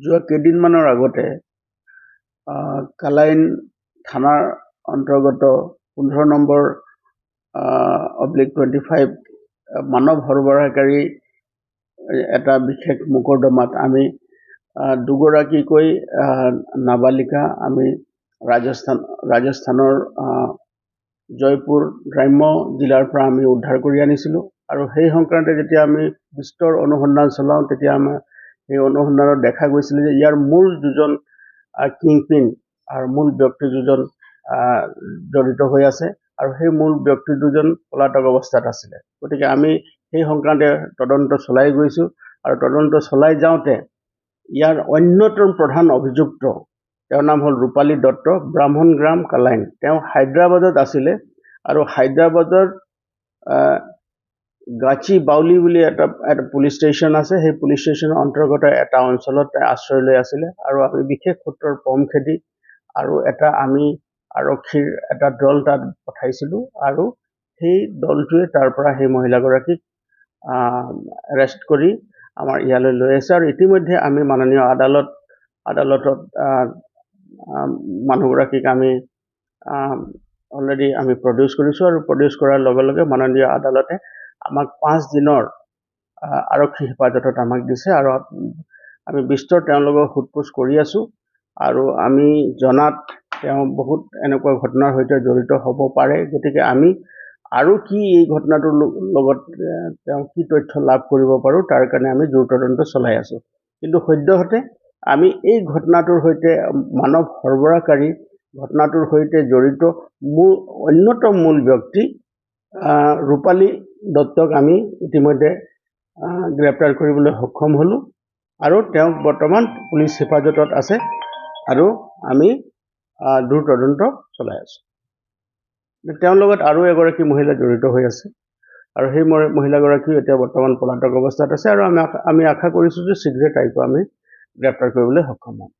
যোৱা কেইদিনমানৰ আগতে কালাইন থানাৰ অন্তৰ্গত পোন্ধৰ নম্বৰ অব্লিক টুৱেণ্টি ফাইভ মানৱ সৰবৰাহকাৰী এটা বিশেষ মোকৰ্দমাত আমি দুগৰাকীকৈ নাবালিকা আমি ৰাজস্থান ৰাজস্থানৰ জয়পুৰ গ্ৰাম্য জিলাৰ পৰা আমি উদ্ধাৰ কৰি আনিছিলোঁ। আৰু সেই সংক্ৰান্তে যেতিয়া আমি বিস্তৰ অনুসন্ধান চলাওঁ তেতিয়া আমাৰ সেই অনুসন্ধানত দেখা গৈছিলে যে ইয়াৰ মূল দুজন কিংপিন আৰু মূল ব্যক্তি দুজন জড়িত হৈ আছে আৰু সেই মূল ব্যক্তি দুজন পলাতক অৱস্থাত আছিলে। গতিকে আমি সেই সংক্ৰান্তে তদন্ত চলাই গৈছোঁ আৰু তদন্ত চলাই যাওঁতে ইয়াৰ অন্যতম প্ৰধান অভিযুক্ত তেওঁৰ নাম হ'ল ৰূপালী দত্ত ব্ৰাহ্মণ গ্ৰাম কালাইন। তেওঁ হায়দৰাবাদত আছিলে আৰু হায়দৰাবাদৰ গাচি বাউলি বুলি এটা এটা পুলিচ ষ্টেচন আছে। সেই পুলিচ ষ্টেচনৰ অন্তৰ্গত এটা অঞ্চলত আশ্ৰয় লৈ আছিলে আৰু আমি বিশেষ সূত্ৰৰ পম খেদি আৰু এটা আমি আৰক্ষীৰ এটা দল তাত পঠাইছিলোঁ আৰু সেই দলটোৱে তাৰ পৰা সেই মহিলাগৰাকীক এৰেষ্ট কৰি আমাৰ ইয়ালৈ লৈ আহিছে আৰু ইতিমধ্যে আমি মাননীয় আদালত আদালতত মানুহগৰাকীক আমি অলৰেডি আমি প্ৰডিউচ কৰিছোঁ আৰু প্ৰডিউচ কৰাৰ লগে লগে মাননীয় আদালতে আমাক পাঁচ দিনৰ আৰক্ষী হেফাজতত আমাক দিছে আৰু আমি বিস্তৰ তেওঁলোকৰ সোধ পোছ কৰি আছোঁ আৰু আমি জনাত তেওঁ বহুত এনেকুৱা ঘটনাৰ সৈতে জড়িত হ'ব পাৰে। গতিকে আমি আৰু কি এই ঘটনাটোৰ লগত তেওঁ কি তথ্য লাভ কৰিব পাৰোঁ তাৰ কাৰণে আমি জোৰ তদন্ত চলাই আছোঁ। কিন্তু সদ্যহতে আমি এই ঘটনাটোৰ সৈতে মানৱ সৰবৰাহকাৰী ঘটনাটোৰ সৈতে জড়িত মূল অন্যতম মূল ব্যক্তি ৰূপালী দত্তক আমি ইতিমধ্যে গ্ৰেপ্তাৰ কৰিবলৈ সক্ষম হ'লোঁ আৰু তেওঁক বৰ্তমান পুলিচ হেফাজতত আছে আৰু আমি দূৰ তদন্ত চলাই আছোঁ। তেওঁৰ লগত আৰু এগৰাকী মহিলা জড়িত হৈ আছে আৰু সেই মহিলাগৰাকীও এতিয়া বৰ্তমান পলাতক অৱস্থাত আছে আৰু আমি আমি আশা কৰিছোঁ যে শীঘ্ৰে তাইকো আমি গ্ৰেপ্তাৰ কৰিবলৈ সক্ষম হ'ম।